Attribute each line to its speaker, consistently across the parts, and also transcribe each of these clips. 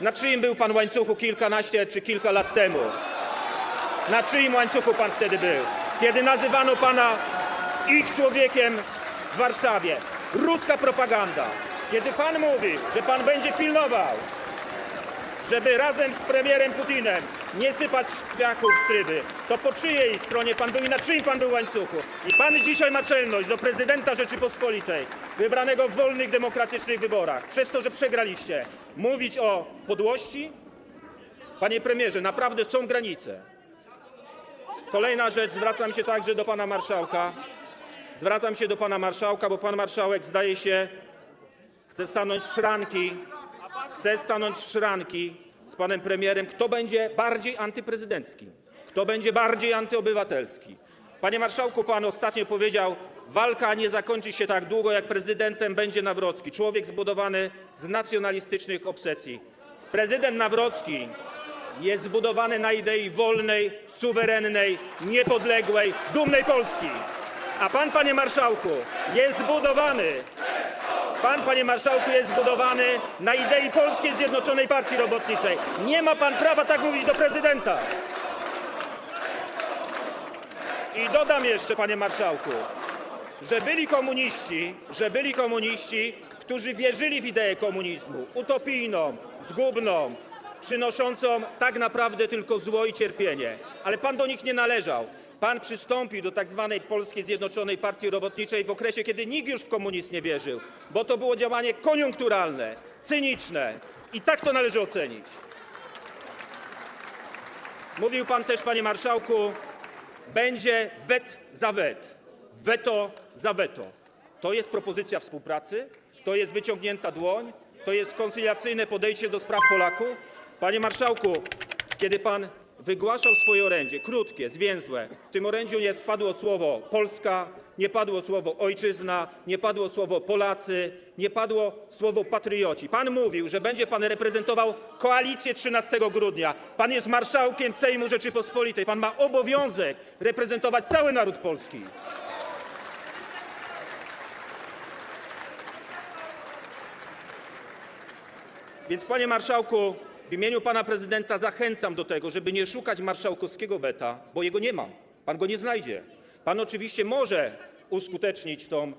Speaker 1: Na czyim był pan łańcuchu kilkanaście czy kilka lat temu? Na czyim łańcuchu pan wtedy był? Kiedy nazywano pana ich człowiekiem w Warszawie. Ruska propaganda. Kiedy pan mówi, że pan będzie pilnował, żeby razem z premierem Putinem nie sypać piachów w tryby, to po czyjej stronie pan był i na czyim pan był łańcuchu? I pan dzisiaj ma czelność do prezydenta Rzeczypospolitej, wybranego w wolnych, demokratycznych wyborach, przez to, że przegraliście, mówić o podłości? Panie premierze, naprawdę są granice. Kolejna rzecz, zwracam się także do pana marszałka. Zwracam się do pana marszałka, bo pan marszałek zdaje się chce stanąć w szranki, chce stanąć w szranki z panem premierem, kto będzie bardziej antyprezydencki, kto będzie bardziej antyobywatelski. Panie marszałku, pan ostatnio powiedział, walka nie zakończy się tak długo, jak prezydentem będzie Nawrocki, człowiek zbudowany z nacjonalistycznych obsesji. Prezydent Nawrocki jest zbudowany na idei wolnej, suwerennej, niepodległej, dumnej Polski. A pan, panie marszałku, jest zbudowany Pan, panie marszałku, jest zbudowany na idei Polskiej Zjednoczonej Partii Robotniczej. Nie ma pan prawa tak mówić do prezydenta. I dodam jeszcze, panie marszałku, że byli komuniści, że byli komuniści, którzy wierzyli w ideę komunizmu, utopijną, zgubną, przynoszącą tak naprawdę tylko zło i cierpienie. Ale pan do nich nie należał. Pan przystąpił do tak zwanej Polskiej Zjednoczonej Partii Robotniczej w okresie, kiedy nikt już w komunizm nie wierzył, bo to było działanie koniunkturalne, cyniczne i tak to należy ocenić. Mówił pan też, panie marszałku, będzie wet za wet, weto za weto. To jest propozycja współpracy, to jest wyciągnięta dłoń, to jest koncyliacyjne podejście do spraw Polaków. Panie marszałku, kiedy pan wygłaszał swoje orędzie, krótkie, zwięzłe, w tym orędziu nie padło słowo Polska, nie padło słowo ojczyzna, nie padło słowo Polacy, nie padło słowo patrioci. Pan mówił, że będzie pan reprezentował koalicję 13 grudnia. Pan jest marszałkiem Sejmu Rzeczypospolitej. Pan ma obowiązek reprezentować cały naród polski. Więc panie marszałku, w imieniu pana prezydenta zachęcam do tego, żeby nie szukać marszałkowskiego weta, bo jego nie ma. Pan go nie znajdzie. Pan oczywiście może uskutecznić tą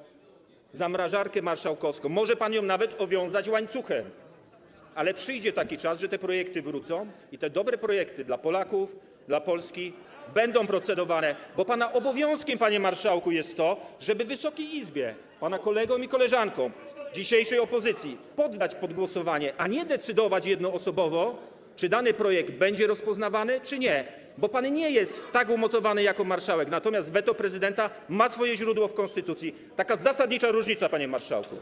Speaker 1: zamrażarkę marszałkowską, może pan ją nawet owiązać łańcuchem. Ale przyjdzie taki czas, że te projekty wrócą i te dobre projekty dla Polaków, dla Polski będą procedowane, bo pana obowiązkiem, panie marszałku, jest to, żeby Wysokiej Izbie, pana kolegom i koleżankom dzisiejszej opozycji poddać pod głosowanie, a nie decydować jednoosobowo, czy dany projekt będzie rozpoznawany, czy nie. Bo pan nie jest tak umocowany jako marszałek, natomiast weto prezydenta ma swoje źródło w Konstytucji. Taka zasadnicza różnica, panie marszałku.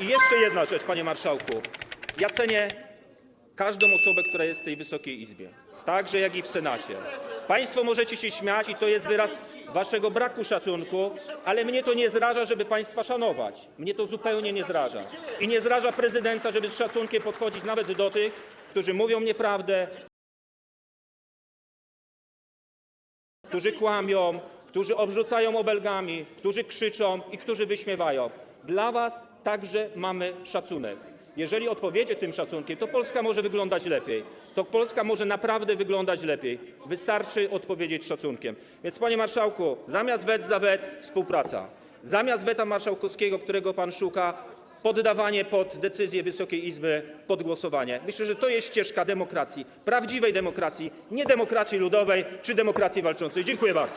Speaker 1: I jeszcze jedna rzecz, panie marszałku. Ja cenię każdą osobę, która jest w tej Wysokiej Izbie, także jak i w Senacie. Państwo możecie się śmiać i to jest wyraz waszego braku szacunku, ale mnie to nie zraża, żeby państwa szanować. Mnie to zupełnie nie zraża. I nie zraża prezydenta, żeby z szacunkiem podchodzić nawet do tych, którzy mówią nieprawdę, którzy kłamią, którzy obrzucają obelgami, którzy krzyczą i którzy wyśmiewają. Dla was także mamy szacunek. Jeżeli odpowiecie tym szacunkiem, to Polska może wyglądać lepiej. To Polska może naprawdę wyglądać lepiej. Wystarczy odpowiedzieć szacunkiem. Więc panie marszałku, zamiast wet za wet współpraca. Zamiast weta marszałkowskiego, którego pan szuka, poddawanie pod decyzję Wysokiej Izby, pod głosowanie. Myślę, że to jest ścieżka demokracji, prawdziwej demokracji, nie demokracji ludowej czy demokracji walczącej. Dziękuję bardzo.